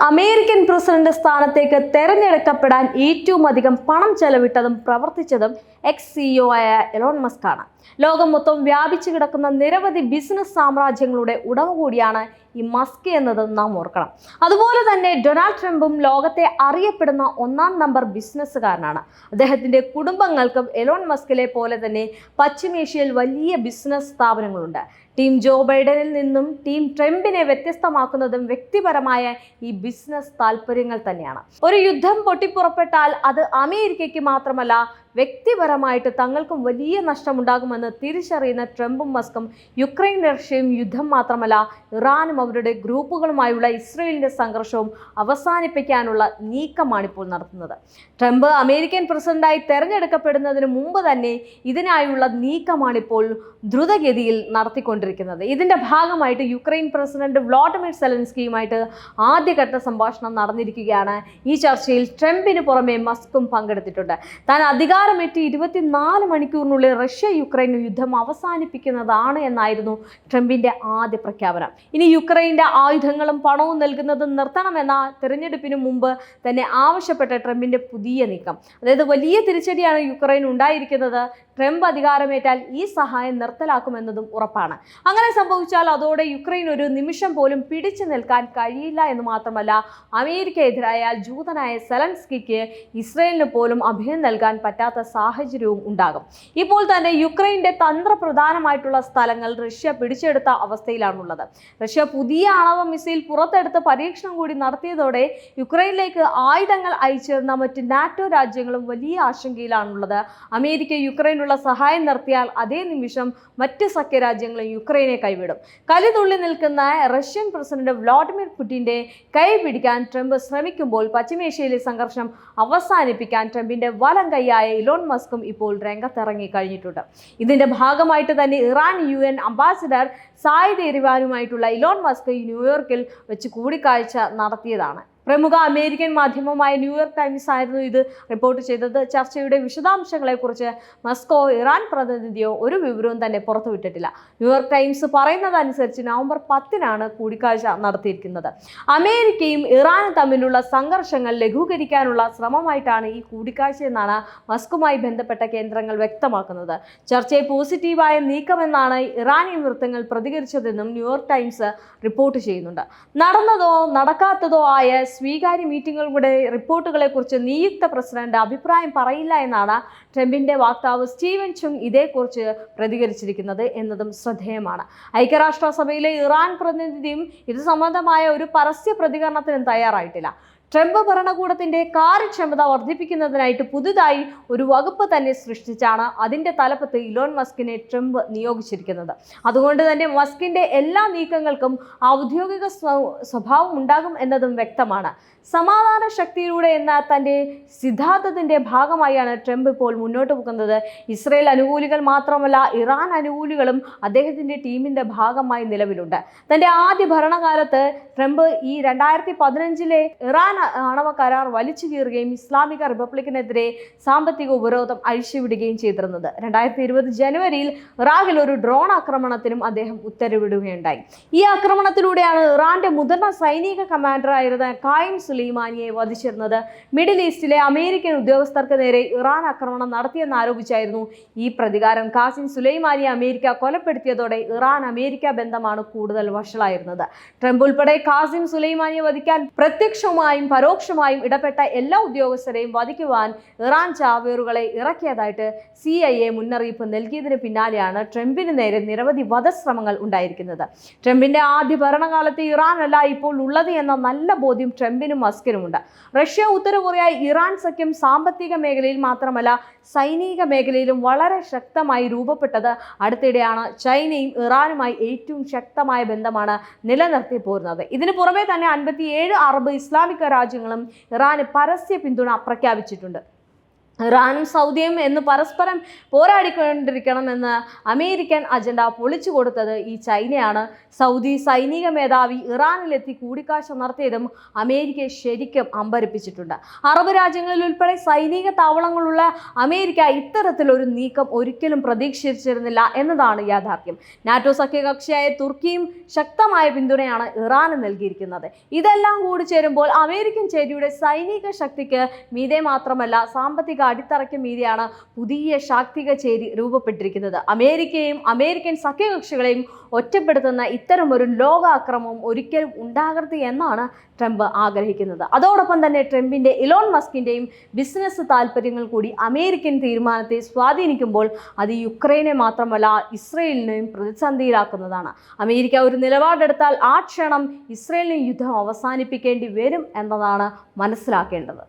American president സ്ഥാനത്തേക്ക് തെരഞ്ഞെടുക്കപ്പെടാൻ ഏറ്റവും അധികം പണം ചെലവിട്ടതും പ്രവർത്തിച്ചതും എക്സ് സിഇഒ ആയ എലോൺ മസ്ക് ആണ് ലോകം മൊത്തം വ്യാപിച്ചു കിടക്കുന്ന നിരവധി ബിസിനസ് സാമ്രാജ്യങ്ങളുടെ ഉടമ കൂടിയാണ് ഈ മസ്ക് എന്നത് നാം ഓർക്കണം. അതുപോലെ തന്നെ ഡൊണാൾഡ് ട്രംപും ലോകത്തെ അറിയപ്പെടുന്ന ഒന്നാം നമ്പർ ബിസിനസ്സുകാരനാണ്. അദ്ദേഹത്തിന്റെ കുടുംബങ്ങൾക്കും എലോൺ മസ്കിലെ പോലെ തന്നെ പശ്ചിമേഷ്യയിൽ വലിയ ബിസിനസ് സ്ഥാപനങ്ങളുണ്ട്. ടീം ജോ ബൈഡനിൽ നിന്നും ടീം ട്രംപിനെ വ്യത്യസ്തമാക്കുന്നതും വ്യക്തിപരമായ ഈ ബിസിനസ് താല്പര്യങ്ങൾ തന്നെയാണ്. ഒരു യുദ്ധം പൊട്ടിപ്പുറപ്പെട്ടാൽ അത് അമേരിക്കയ്ക്ക് മാത്രമല്ല വ്യക്തിപരമായിട്ട് തങ്ങൾക്കും വലിയ നഷ്ടമുണ്ടാകുമെന്ന് തിരിച്ചറിയുന്ന ട്രംപും മസ്കും യുക്രൈൻ റഷ്യയും യുദ്ധം മാത്രമല്ല ഇറാനും അവരുടെ ഗ്രൂപ്പുകളുമായുള്ള ഇസ്രയേലിന്റെ സംഘർഷവും അവസാനിപ്പിക്കാനുള്ള നീക്കമാണ് ഇപ്പോൾ നടത്തുന്നത്. ട്രംപ് അമേരിക്കൻ പ്രസിഡന്റായി തെരഞ്ഞെടുക്കപ്പെടുന്നതിന് മുമ്പ് തന്നെ ഇതിനായുള്ള നീക്കമാണിപ്പോൾ ദ്രുതഗതിയിൽ നടത്തിക്കൊണ്ടിരിക്കുന്നത് ഇതിന്റെ ഭാഗമായിട്ട് യുക്രൈൻ പ്രസിഡന്റ് വ്ളാഡിമിർ സെലൻസ്കിയുമായിട്ട് ആദ്യഘട്ട സംഭാഷണം നടന്നിരിക്കുകയാണ്. ഈ ചർച്ചയിൽ ട്രംപിന് പുറമെ മസ്കും പങ്കെടുത്തിട്ടുണ്ട്. താൻ അധികാരമേറ്റ് ഇരുപത്തിനാല് മണിക്കൂറിനുള്ളിൽ റഷ്യ യുക്രൈൻ യുദ്ധം അവസാനിപ്പിക്കുന്നതാണ് എന്നായിരുന്നു ട്രംപിന്റെ ആദ്യ പ്രഖ്യാപനം. ഇനി യുക്രൈന്റെ ആയുധങ്ങളും പണവും നൽകുന്നത് നിർത്തണമെന്ന തെരഞ്ഞെടുപ്പിന് മുമ്പ് തന്നെ ആവശ്യപ്പെട്ട ട്രംപിന്റെ പുതിയ നീക്കം. അതായത് വലിയ തിരിച്ചടിയാണ് യുക്രൈൻ ഉണ്ടായിരിക്കുന്നത്. ട്രംപ് അധികാരമേറ്റാൽ ഈ സഹായം നിർത്തലാക്കുമെന്നതും ഉറപ്പാണ്. അങ്ങനെ സംഭവിച്ചാൽ അതോടെ യുക്രൈൻ ഒരു നിമിഷം പോലും പിടിച്ചു നിൽക്കാൻ കഴിയില്ല എന്ന് മാത്രമല്ല അമേരിക്ക എതിരായാൽ ജൂതനായ സെലൻസ്കിക്ക് ഇസ്രയേലിന് പോലും അഭയം നൽകാൻ പറ്റാത്ത സാഹചര്യവും ഉണ്ടാകും. ഇപ്പോൾ തന്നെ യുക്രൈന്റെ തന്ത്രപ്രധാനമായിട്ടുള്ള സ്ഥലങ്ങൾ റഷ്യ പിടിച്ചെടുത്ത അവസ്ഥയിലാണുള്ളത്. റഷ്യ പുതിയ അളവ് മിസൈൽ പുറത്തെടുത്ത് പരീക്ഷണം കൂടി നടത്തിയതോടെ യുക്രൈനിലേക്ക് ആയുധങ്ങൾ അയച്ചിരുന്ന മറ്റ് നാറ്റോ രാജ്യങ്ങളും വലിയ ആശങ്കയിലാണുള്ളത്. അമേരിക്ക യുക്രൈനുള്ള സഹായം നിർത്തിയാൽ അതേ നിമിഷം മറ്റ് സഖ്യരാജ്യങ്ങളും യുക്രൈനെ കൈവിടും. കലിതുള്ളി നിൽക്കുന്ന റഷ്യൻ പ്രസിഡന്റ് വ്ളാഡിമിർ പുടിന്റെ കൈ പിടിക്കാൻ ട്രംപ് ശ്രമിക്കുമ്പോൾ പശ്ചിമേഷ്യയിലെ സംഘർഷം അവസാനിപ്പിക്കാൻ ട്രംപിന്റെ വലം കൈയായ ഇലോൺ മസ്കും ഇപ്പോൾ രംഗത്തിറങ്ങി കഴിഞ്ഞിട്ടുണ്ട്. ഇതിന്റെ ഭാഗമായിട്ട് തന്നെ Iran U N ambassador Saeed എരിവാനുമായിട്ടുള്ള Elon Musk ന്യൂയോർക്കിൽ വെച്ച് കൂടിക്കാഴ്ച നടത്തിയതാണ്. പ്രമുഖ അമേരിക്കൻ മാധ്യമമായ ന്യൂയോർക്ക് ടൈംസ് ആയിരുന്നു ഇത്. റിപ്പോർട്ട് ചെയ്തത് ചർച്ചയുടെ വിശദാംശങ്ങളെക്കുറിച്ച് മസ്കോ ഇറാൻ പ്രതിനിധിയോ ഒരു വിവരവും തന്നെ പുറത്തുവിട്ടിട്ടില്ല. ന്യൂയോർക്ക് ടൈംസ് പറയുന്നതനുസരിച്ച് നവംബർ പത്തിനാണ് കൂടിക്കാഴ്ച നടത്തിയിരിക്കുന്നത്. അമേരിക്കയും ഇറാനും തമ്മിലുള്ള സംഘർഷങ്ങൾ ലഘൂകരിക്കാനുള്ള ശ്രമമായിട്ടാണ് ഈ കൂടിക്കാഴ്ച എന്നാണ് മസ്കുമായി ബന്ധപ്പെട്ട കേന്ദ്രങ്ങൾ വ്യക്തമാക്കുന്നത്. ചർച്ചയെ പോസിറ്റീവായ നീക്കമെന്നാണ് ഇറാനിയൻ വൃത്തങ്ങൾ പ്രതികരിച്ചതെന്നും ന്യൂയോർക്ക് ടൈംസ് റിപ്പോർട്ട് ചെയ്യുന്നുണ്ട്. നടന്നതോ നടക്കാത്തതോ ആയ സ്വീകാര്യ മീറ്റിങ്ങുകളുടെ റിപ്പോർട്ടുകളെ കുറിച്ച് നിയുക്ത പ്രസിഡന്റ് അഭിപ്രായം പറയില്ല എന്നാണ് ട്രംപിന്റെ വക്താവ് സ്റ്റീവൻ ചുങ് ഇതേക്കുറിച്ച് പ്രതികരിച്ചിരിക്കുന്നത് എന്നതും ശ്രദ്ധേയമാണ്. ഐക്യരാഷ്ട്രസഭയിലെ ഇറാൻ പ്രതിനിധിയും ഇത് സംബന്ധമായ ഒരു പരസ്യ പ്രതികരണത്തിനും തയ്യാറായിട്ടില്ല. ട്രംപ് ഭരണകൂടത്തിന്റെ കാര്യക്ഷമത വർദ്ധിപ്പിക്കുന്നതിനായിട്ട് പുതുതായി ഒരു വകുപ്പ് തന്നെ സൃഷ്ടിച്ചാണ് അതിന്റെ തലപ്പത്ത് ഇലോൺ മസ്കിനെ ട്രംപ് നിയോഗിച്ചിരിക്കുന്നത്. അതുകൊണ്ട് തന്നെ മസ്കിന്റെ എല്ലാ നീക്കങ്ങൾക്കും ഔദ്യോഗിക സ്വഭാവം ഉണ്ടാകും എന്നതും വ്യക്തമാണ്. സമാധാന ശക്തിയിലൂടെ എന്ന തന്റെ സിദ്ധാന്തത്തിന്റെ ഭാഗമായാണ് ട്രംപ് ഇപ്പോൾ മുന്നോട്ട് പോകുന്നത് ഇസ്രയേൽ അനുകൂലികൾ മാത്രമല്ല ഇറാൻ അനുകൂലികളും അദ്ദേഹത്തിന്റെ ടീമിന്റെ ഭാഗമായി നിലവിലുണ്ട്. തന്റെ ആദ്യ ഭരണകാലത്ത് ട്രംപ് ഈ രണ്ടായിരത്തി പതിനഞ്ചിലെ ഇറാൻ ആണവ കരാർ വലിച്ചു കീറുകയും ഇസ്ലാമിക റിപ്പബ്ലിക്കിനെതിരെ സാമ്പത്തിക ഉപരോധം അഴിച്ചുവിടുകയും ചെയ്തിരുന്നത്. രണ്ടായിരത്തി ഇരുപത് ജനുവരിയിൽ ഇറാഖിൽ ഒരു ഡ്രോൺ ആക്രമണത്തിനും അദ്ദേഹം ഉത്തരവിടുകയുണ്ടായി. ഈ ആക്രമണത്തിലൂടെയാണ് ഇറാന്റെ മുതിർന്ന സൈനിക കമാൻഡറായിരുന്ന കായിം സുലൈമാനിയെ വധിച്ചിരുന്നത്. മിഡിൽ ഈസ്റ്റിലെ അമേരിക്കൻ ഉദ്യോഗസ്ഥർക്ക് നേരെ ഇറാൻ ആക്രമണം നടത്തിയെന്നാരോപിച്ചായിരുന്നു ഈ പ്രതികാരം. കാസിം സുലൈമാനിയെ അമേരിക്ക കൊലപ്പെടുത്തിയതോടെ ഇറാൻ അമേരിക്ക ബന്ധമാണ് കൂടുതൽ വഷളായിരുന്നത്. ട്രംപ് ഉൾപ്പെടെ കാസിം സുലൈമാനിയെ വധിക്കാൻ പ്രത്യക്ഷമായും പരോക്ഷമായും ഇടപെട്ട എല്ലാ ഉദ്യോഗസ്ഥരെയും വധിക്കുവാൻ ഇറാൻ ചാവേറുകളെ ഇറക്കിയതായിട്ട് സി ഐ എ മുന്നറിയിപ്പ് നൽകിയതിന് പിന്നാലെയാണ് ട്രംപിന് നേരെ നിരവധി വധശ്രമങ്ങൾ ഉണ്ടായിരിക്കുന്നത്. ട്രംപിന്റെ ആദ്യ ഭരണകാലത്ത് അല്ല ഇപ്പോൾ ഉള്ളത് എന്ന നല്ല ബോധ്യം ട്രംപിനും മസ്കിനുമുണ്ട് റഷ്യ ഉത്തര കൊറിയ ഇറാൻ സഖ്യം സാമ്പത്തിക മേഖലയിൽ മാത്രമല്ല സൈനിക മേഖലയിലും വളരെ ശക്തമായി രൂപപ്പെട്ടത്. അടുത്തിടെയാണ് ചൈനയും ഇറാനുമായി ഏറ്റവും ശക്തമായ ബന്ധമാണ് നിലനിർത്തി പോരുന്നത്. ഇതിനു പുറമെ തന്നെ അൻപത്തിയേഴ് അറബ് ഇസ്ലാമിക രാജ്യങ്ങളും ഇറാന് പരസ്യ പിന്തുണ പ്രഖ്യാപിച്ചിട്ടുണ്ട്. ഇറാനും സൗദിയും എന്ന് പരസ്പരം പോരാടിക്കൊണ്ടിരിക്കണമെന്ന് അമേരിക്കൻ അജണ്ട പൊളിച്ചു കൊടുത്തത് ഈ ചൈനയാണ്. സൗദി സൈനിക മേധാവി ഇറാനിലെത്തി കൂടിക്കാഴ്ച നടത്തിയതും അമേരിക്കയെ ശരിക്കും അമ്പരപ്പിച്ചിട്ടുണ്ട്. അറബ് രാജ്യങ്ങളിൽ ഉൾപ്പെടെ സൈനിക താവളങ്ങളുള്ള അമേരിക്ക ഇത്തരത്തിലൊരു നീക്കം ഒരിക്കലും പ്രതീക്ഷിച്ചിരുന്നില്ല എന്നതാണ് യാഥാർത്ഥ്യം. നാറ്റോ സഖ്യകക്ഷിയായ തുർക്കിയും ശക്തമായ പിന്തുണയാണ് ഇറാന് നൽകിയിരിക്കുന്നത്. ഇതെല്ലാം കൂടി ചേരുമ്പോൾ അമേരിക്കൻ ചേരിയുടെ സൈനിക ശക്തിക്ക് മീതെ മാത്രമല്ല സാമ്പത്തിക അടിത്തറയ്ക്ക് മീതിയാണ് പുതിയ ശാക്തിക ചേരി രൂപപ്പെട്ടിരിക്കുന്നത്. അമേരിക്കയും അമേരിക്കൻ സഖ്യകക്ഷികളെയും ഒറ്റപ്പെടുത്തുന്ന ഇത്തരമൊരു ലോകാക്രമം ഒരിക്കലും ഉണ്ടാകരുത് എന്നാണ് ട്രംപ് ആഗ്രഹിക്കുന്നത്. അതോടൊപ്പം തന്നെ ട്രംപിന്റെ ഇലോൺ മസ്കിന്റെയും ബിസിനസ് താല്പര്യങ്ങൾ കൂടി അമേരിക്കൻ തീരുമാനത്തെ സ്വാധീനിക്കുമ്പോൾ അത് യുക്രൈനെ മാത്രമല്ല ഇസ്രയേലിനെയും പ്രതിസന്ധിയിലാക്കുന്നതാണ്. അമേരിക്ക ഒരു നിലപാടെടുത്താൽ ആ ക്ഷണം ഇസ്രയേലിന് യുദ്ധം അവസാനിപ്പിക്കേണ്ടി വരും എന്നതാണ് മനസ്സിലാക്കേണ്ടത്.